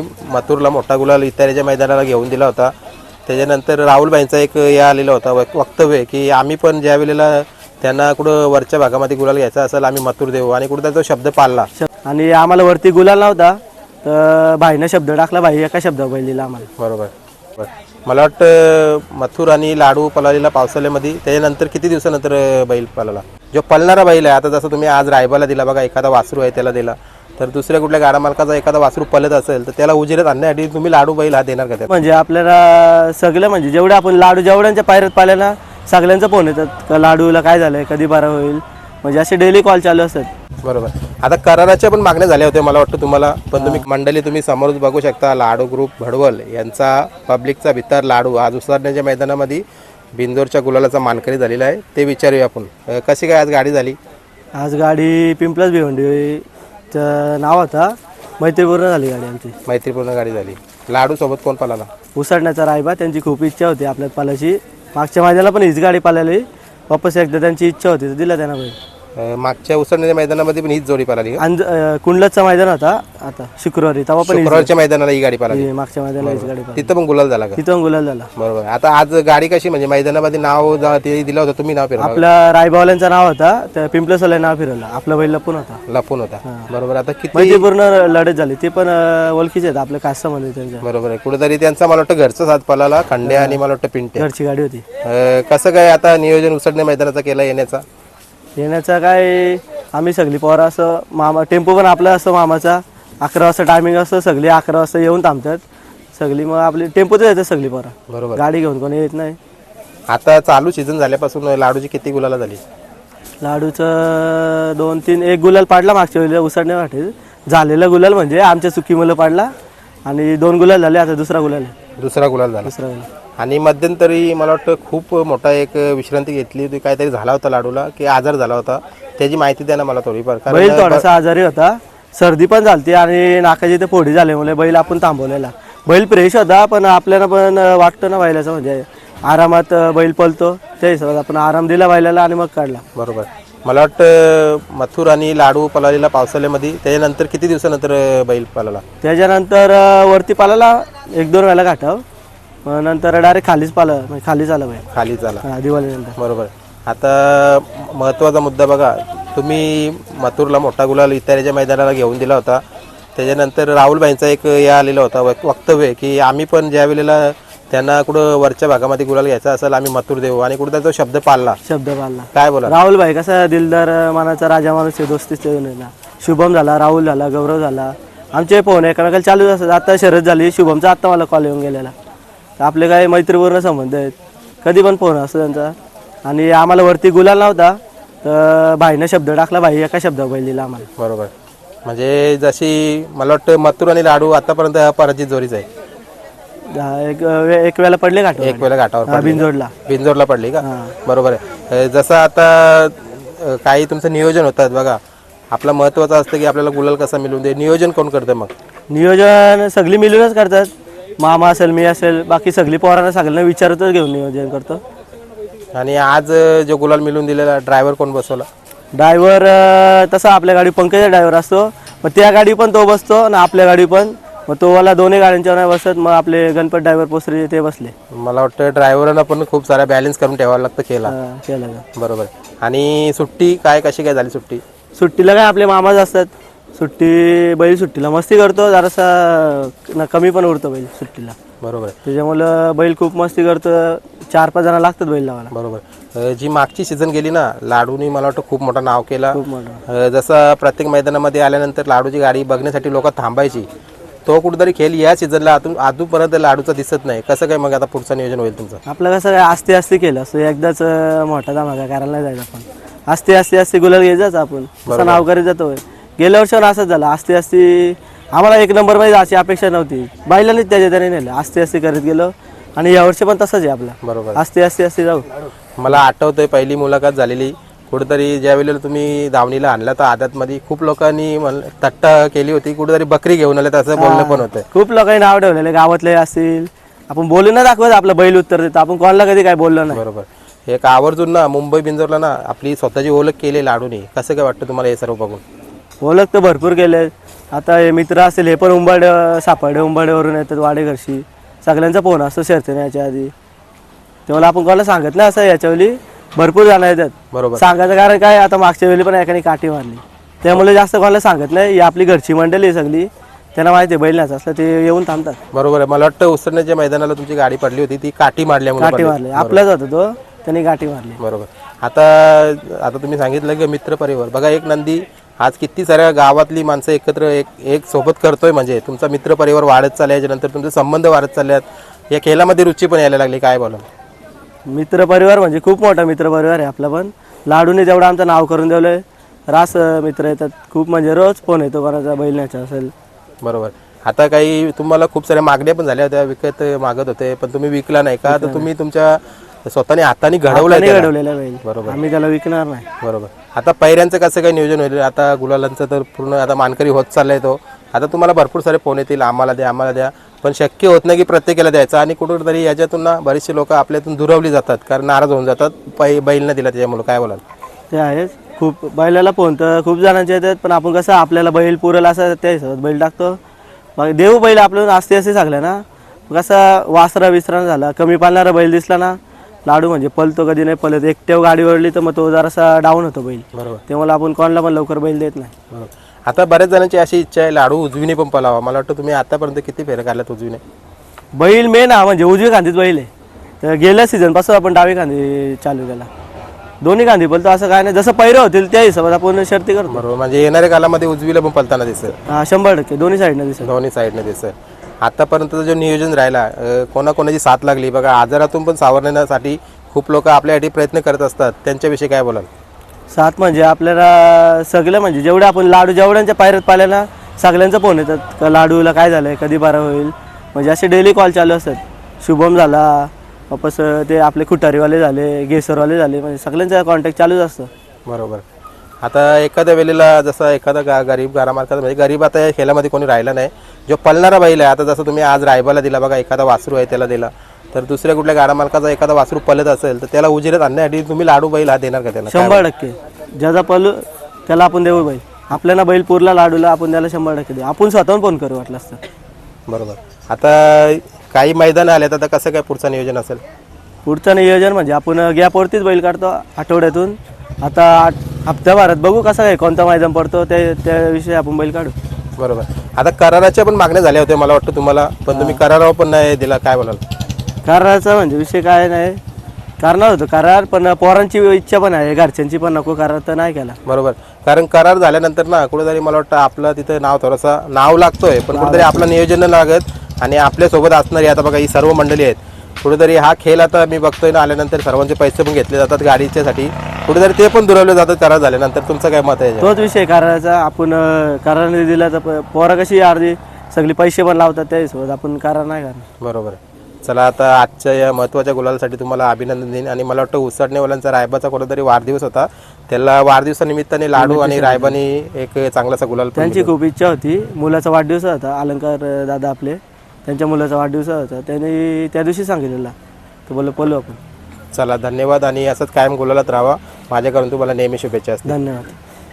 मथुरला मोठा गुलाल इत्यादीच्या मैदानाला घेऊन दिला होता. त्याच्यानंतर राहुलबाईंचा एक हे आलेला होता वक- वक्तव्य की आम्ही पण ज्या वेळेला त्यांना कुठं वरच्या भागामध्ये गुलाल घ्यायचा असेल आम्ही मथुर देऊ. आणि कुठं तो शब्द पाळला. आणि आम्हाला वरती गुलाल नव्हता तर भाईनं शब्द टाकला भाई एका शब्दा बैल दिला आम्हाला. बरोबर. बरं. मला वाटतं मथुर आणि लाडू पळालेला पावसाळ्यामध्ये त्याच्यानंतर किती दिवसानंतर बैल पळाला? जो पळणारा बैल आहे आता जसं तुम्ही आज रायबाला दिला बघा एखादा वासरू आहे त्याला दिला. तर दुसऱ्या कुठल्या गाडा मालकाचा एखादा वासरू पळत असेल तर त्याला उजेरात आणण्यासाठी तुम्ही लाडू बैल हा देणार का त्याला म्हणजे आपल्याला सगळं म्हणजे जेवढे आपण लाडू जेवढ्यांच्या पायऱ्यात पाहिले ना सगळ्यांचा फोन येतात का लाडूला काय झालंय कधी बारा होईल? म्हणजे असे डेली कॉल चालू असतात. बरोबर. आता कराराच्या पण मागण्या झाल्या होत्या मला वाटतं तुम्हाला पण तुम्ही मंडळी तुम्ही समोरच बघू शकता लाडू ग्रुप भडवल यांचा पब्लिकचा भितर लाडू आज उसरण्याच्या मैदानामध्ये बिंदोरच्या गुलालाचा मानकरी झालेला आहे. ते विचारूया आपण. अं, कशी काय आज गाडी झाली? आज गाडी पिंपलच भिवंडीचं नाव होता मैत्रीपूर्ण झाली गाडी आमची. मैत्रीपूर्ण गाडी झाली. लाडू सोबत कोण पळाला उसडण्याचा रायबा त्यांची खूप इच्छा होती आपल्या पालाची मागच्या महिन्याला पण हीच गाडी पालाली वापस एकदा त्यांची इच्छा होती तर दिला त्यांना बैल. अं, मागच्या उसरण्याच्या मैदानामध्ये पण हीच जोडी पळाली. का? अंज कुंडलचा मैदान होता आता शुक्रवारी. तेव्हा पण हीच- शुक्रवारच्या मैदानाला ही गाडी पळाली. ही मागच्या मैदानाला हीच गाडी पाहिली तिथं पण गुलाल झाला का? तिथून गुलाल झाला. बरोबर. आता आज गाडी कशी म्हणजे मैदानामध्ये नाव जा- ते दिलं होतं तुम्ही नाव फिरला आपल्या रायबावाल्यांचं नाव होता त्या पिंपलसला नाव फिरवलं. आपला बैल लपून होता. लपून होता. बरोबर. आता किती मैत्रीपूर्ण लढत झाली. ते पण अं, ओळखीचे आहेत आपल्या कास्टामध्ये त्यांच्या. बरोबर आहे. कुठेतरी त्यांचा मला वाटतं घरचा साथ पळाला खंड्या आणि मला वाटतं पिंटे. घरची गाडी होती. अं, कसं काय आता नियोजन उसडणे मैदानाचा केला येण्याचा? येण्याचा काय आम्ही सगळी पोरं असं मामा टेम्पो पण आपला असतो मामाचा. अकरा वाजता टायमिंग असतं सगळी अकरा वाजता येऊन थांबतात. सगळी मग आपली टेम्पोतच येतात सगळी पोरं. बरोबर. गाडी घेऊन कोणी येत नाही. आता चालू सीझन झाल्यापासून लाडूची किती गुलाला झाली? लाडूचं दोन तीन एक गुलाल पाडला मागच्या वेळेला उसडणे वाटेल. झालेला गुलाल म्हणजे आमच्या चुकी मुलं पाडला आणि दोन गुलाल झाले आता दुसरा गुलाल आहे. दुसरा गुलाल झाला. दुसरा गुलाल. आणि मध्यंतरी मला वाटतं खूप मोठा एक विश्रांती घेतली होती. काहीतरी झाला होता लाडूला की आजार झाला होता. त्याची माहिती द्या ना मला थोडीफार कारण बैल थोडासा आजारी होता. सर्दी पण झालती आणि नाकाची ते फोडी झाल्यामुळे बैल आपण थांबवलेला. बैल फ्रेश होता पण आपल्याला पण वाटतं ना बैलाचं म्हणजे आरामात बैल पळतो. त्या हिशोबात आपण आराम दिला बैलाला आणि मग काढला. बरोबर. मला वाटतं मथुर आणि लाडू पळालेला पावसाळ्यामध्ये त्याच्यानंतर किती दिवसानंतर बैल पळाला? त्याच्यानंतर वरती पालाला एक दोन वेळेला घाटाव मग नंतर डायरेक्ट खालीच पाला म्हणजे खालीच आला बैल खाली झाला हा, दिवाळीनंतर. बरोबर. आता महत्त्वाचा मुद्दा बघा तुम्ही मथुरला मोठा गुलाल इत्यादीच्या मैदानाला घेऊन दिला होता. त्याच्यानंतर राहुलबाईंचा एक हे आलेला होता वक- वक्तव्य की आम्ही पण ज्या वेळेला त्यांना कुठं वरच्या भागामध्ये गुलाल घ्यायचा असेल आम्ही मथुर देऊ. आणि कुठं तो शब्द पाळला. शब्द पाळला. काय बोला? राहुल भाई कसा दिलदार मानाचा राजा माणूस आहे दोस्तीच ना शुभम झाला राहुल झाला गौरव झाला. आमचे फोन एकमेकाला चालूच असतात. आता शरद झाली शुभमचा आत्ता मला कॉल येऊन गेलेला. आपले काही मैत्रीपूर्ण संबंध आहेत. कधी पण फोन असतो त्यांचा. आणि आम्हाला वरती गुलाल नव्हता तर भाईनं शब्द टाकला भाई एका शब्दा बैल दिला आम्हाला. बरोबर. म्हणजे जशी मला वाटतं मथुर आणि लाडू आतापर्यंत पराजित जोरीच आहे. एक वे- एक वेळेला पडले घाट एक वेळेला घाटावर पडली. बिनजोडला. बिंजोरला पडली का? बरोबर आहे. अं, जसं आता अं, काही तुमचं नियोजन होतात बघा. आपला महत्वाचं असतं की आपल्याला गुलाल कसा मिळून दे. नियोजन कोण करतं मग? नियोजन सगळी मिळूनच करतात. मामा असेल मी असेल बाकी सगळी पोरांना सगळ्यांना विचारतच घेऊन नियोजन करतो. आणि आज जो गुलाल मिळून दिलेला ड्रायव्हर कोण बसवला? ड्रायव्हर तसा आपल्या गाडी पंकजा ड्रायव्हर असतो. मग त्या गाडी पण तो बसतो आणि आपल्या गाडी पण. मग तो वाला दोन्ही गाड्यांच्या नाही बसत मग आपले गणपत ड्रायव्हर पोसरे ते बसले. मला वाटतं ड्रायव्हरांना पण खूप सारा बॅलन्स करून ठेवावं लागतं केला हा, केलं का. बरोबर. आणि सुट्टी काय कशी काय झाली सुट्टी? सुट्टीला काय आपले मामाच असतात. सुट्टी बैल सुट्टीला मस्ती करतो जरासा न- कमी पण उडतो बैल सुट्टीला. बरोबर आहे. त्याच्यामुळं बैल खूप मस्ती करतो चार पाच जण लागतात बैल लावायला. बरोबर अं, जी मागची सीझन गेली ना लाडूनी मला वाटतं खूप मोठं नाव केला. खूप मोठं. अं, जसं प्रत्येक मैदानामध्ये आल्यानंतर लाडूची गाडी बघण्यासाठी लोक थांबायची. तो कुठेतरी खेळ या सीझनला अजून अजूनपर्यंत लाडूचा दिसत नाही. कसं काय मग आता पुढचं नियोजन होईल तुमचं? आपलं कसं काय आस्ते आस्ते केलं. असं एकदाच अं, मोठा धमाका करायला नाही जायचं आपण. आस्ते आस्ते आस्ते गुलाल घ्यायचं आपण. नाव करीत जातो गेल्या वर्षी पण असंच झालं. आस्ते आस्ते आम्हाला एक नंबरमध्ये अशी अपेक्षा नव्हती. बैलांनीच त्याच्या त्याने नेलं. आस्ते आस्ते करत गेलो. आणि यावर्षी पण तसंच आहे आपला. बरोबर. आस्ते आस्ते आस्ते जाऊ. मला आठवतंय पहिली मुलाखत झालेली. कुठेतरी ज्या वेळेला तुम्ही दावणीला आणला तर आदतमध्ये खूप लोकांनी म्हण- तट्टा केली होती. कुठेतरी बकरी घेऊन आले असं बोलणं पण होतं. खूप लोकांनी नाव ठेवलेले. गावातले असतील. आपण बोलू ना दाखवत आपलं बैल उत्तर देतो. आपण कोणाला कधी काय बोललो नाही. बरोबर. एक आवर्जून ना मुंबई बिंजोरला ना आपली स्वतःची ओळख केली लाडूनी. कसं काय वाटतं तुम्हाला हे सर्व बघून? ओळख तर भरपूर केले. आता हे मित्र असतील हे पण उंबाड सापडे उंबाड्यावरून येतात वाडेघरशी सगळ्यांचा फोन असतो शर्तीने याच्या आधी. तेव्हा आपण कोणाला सांगत नाही असं याच्यावेळी भरपूर जण येतात. बरोबर. सांगायचं कारण काय आता मागच्या वेळी पण एकाने काठी मारली. त्यामुळे जास्त कोणाला सांगत नाही ही आपली घरची मंडळी आहे सगळी. त्यांना माहिती आहे बैल न्यायचं असलं ते येऊन थांबतात. बरोबर आहे. मला वाटतं उसरण्याच्या मैदानाला तुमची गाडी पडली होती ती काठी मारल्यामुळे काठी पडली. मारली. आपलाच होता तो त्यांनी काठी मारली. बरोबर. आता आता तुम्ही सांगितलं की मित्र परिवार. बघा एक नंदी आज किती साऱ्या गावातली माणसं एकत्र एक एक सोबत करतोय म्हणजे? तुमचा मित्र परिवार वाढत चालला याच्यानंतर तुमचे संबंध वाढत चालले आहेत या खेळामध्ये रुची पण यायला लागली काय बोला मित्र परिवार म्हणजे खूप मोठा मित्र परिवार आहे आपला पण. लाडूने जेवढं आमचं नाव करून दिलं रास अं, मित्र येतात खूप म्हणजे रोज फोन येतो कोणाचा बैल न्यायचा असेल. बरोबर. आता काही तुम्हाला खूप साऱ्या मागण्या पण झाल्या होत्या विकत मागत होते पण तुम्ही विकला नाही का? तर तुम्ही तुमच्या स्वतःने हाताने घडवलं घडवलेला बैल. बरोबर. आम्ही त्याला विकणार नाही. बरोबर. आता पहिऱ्यांचं कसं काय नियोजन होईल? आता गुलालांचं तर पूर्ण आता मानकरी होत चाललाय तो. आता तुम्हाला भरपूर सारे फोन येतील. आम्हाला द्या आम्हाला द्या. पण शक्य होत नाही की प्रत्येकाला द्यायचं. आणि कुठंतरी याच्यातून ना बरेचसे लोक आपल्यातून दुरावली जातात कारण नाराज होऊन जातात. पै बैल न दिला त्याच्यामुळे. काय बोलाल? ते आहेच. खूप बैलाला फोन तर खूप जणांचे येतात. पण आपण कसं आपल्याला बैल पुरेल असं त्या बैल टाकतो. मग देऊ बैल आपल्याला असते असे सांगलं ना. कसा वासरा विसरा झाला कमी पालणारा बैल दिसला ना. लाडू म्हणजे पलतो कधी नाही पलत. एकट्याव गाडी वळली तर मग तो जरासा डाऊन होतो बैल. बरोबर. तेव्हा आपण कोणाला पण लवकर बैल देत नाही. बरोबर. आता बऱ्याच जणांची अशी इच्छा आहे लाडू उजवीने पण पलावा. मला वाटतं तुम्ही आतापर्यंत किती फेऱ्या काढल्यात उजवीने? बैल मेन हा म्हणजे उजवी खांदीत बैल आहे. तर गेल्या सीझनपासून आपण डावी खांदी चालू केला. दोन्ही खांदी बोलतो असं काय नाही. जसं पैरं होतील त्या हिशोबात आपण शर्ती करतो. बरोबर. म्हणजे येणाऱ्या कालामध्ये उजवीला पण पलताना दिसत हा शंभर टक्के. दोन्ही साईडनं दिसत दोन्ही साईडने दिसत आतापर्यंत जो नियोजन राहिला कोणाकोणाची साथ लागली? बघा आजारातून पण सावरण्यासाठी खूप लोक आपल्यासाठी प्रयत्न करत असतात. त्यांच्याविषयी काय बोलाल? सात म्हणजे आपल्याला सगळं म्हणजे जेवढे आपण लाडू जेवढ्यांच्या पायऱ्यात पाहिल्या ना सगळ्यांचा फोन येतात. का लाडूला काय झालंय? कधी बरा होईल? म्हणजे असे डेली कॉल चालू असतात. शुभम झाला वापस ते आपले खुटारीवाले झाले गेसरवाले झाले म्हणजे सगळ्यांचा कॉन्टॅक्ट चालूच असतं. बरोबर. आता एखाद्या वेळेला जसं एखादा गा गरीब घरामार्फत म्हणजे गरीब आता या खेळामध्ये कोणी राहिला नाही जो पळणारा बैल आहे आता जसं तुम्ही आज रायबाला दिला बघा एखादा वासरू आहे त्याला दिला तर दुसऱ्या कुठल्या गाडामालकाचा एखादा वासरू पलत असेल तर त्याला उजिरत आणण्यासाठी तुम्ही लाडू बैल हा देणार का त्याला शंभर टक्के. ज्याचा पलू त्याला आपण देऊ बैल. आपल्याला बैल पुरला लाडूला आपण त्याला शंभर टक्के देऊ. आपण स्वतःहून फोन करू वाटलं असतं. बरोबर. आता काही मैदान आले आता कसं काय पुढचं नियोजन असेल? पुढचं नियोजन म्हणजे आपण गॅपवरतीच बैल काढतो आठवड्यातून. आता आठ हप्त्याभरात बघू कसं काय कोणता मैदान पडतो ते त्याविषयी आपण बैल काढू. बरोबर. आता कराराच्या पण मागण्या झाल्या होत्या मला वाटतं तुम्हाला. पण तुम्ही करारावर पण नाही दिला काय बोलाल कराराचा म्हणजे विषय काय नाही. करणार होतं करार पण पोरांची इच्छा पण आहे घरच्यांची पण नको करार तर नाही केला. बरोबर. कारण करार झाल्यानंतर ना कुठेतरी मला वाटतं आपलं तिथं नाव थोडंसं नाव लागतोय पण कुठेतरी आपलं नियोजन नाही लागत आणि आपल्यासोबत असणारी आता बघा ही सर्व मंडळी आहेत. कुठेतरी हा खेळ आता मी बघतोय ना आल्यानंतर सर्वांचे पैसे पण घेतले जातात गाडीच्यासाठी. कुठेतरी ते पण दुरावले जातात करार झाल्यानंतर तुमचं काय मत आहे? तोच विषय कराराचा आपण कराराने दिला तर पोरं कशी अर्धी? सगळी पैसे पण लावतात त्या हिशोबात आपण करार नाही करणार. बरोबर. आहे चला आता आजच्या या महत्त्वाच्या गुलालासाठी तुम्हाला अभिनंदन देईन आणि मला वाटतं उसडणेवाल्यांचा रायबाचा कुठेतरी वाढदिवस होता. त्याला वाढदिवसानिमित्ताने लाडू आणि रायबानी एक चांगलासा गुलाल त्यांची खूप इच्छा होती. मुलाचा वाढदिवस होता अलंकार दादा आपले. त्यांच्या मुलाचा वाढदिवस होता त्यांनी त्या दिवशी सांगितलेला. तर बोललो पळू आपण. चला धन्यवाद. आणि असंच कायम गुलालात राहा माझ्याकडून तुम्हाला नेहमी शुभेच्छा असतील. धन्यवाद.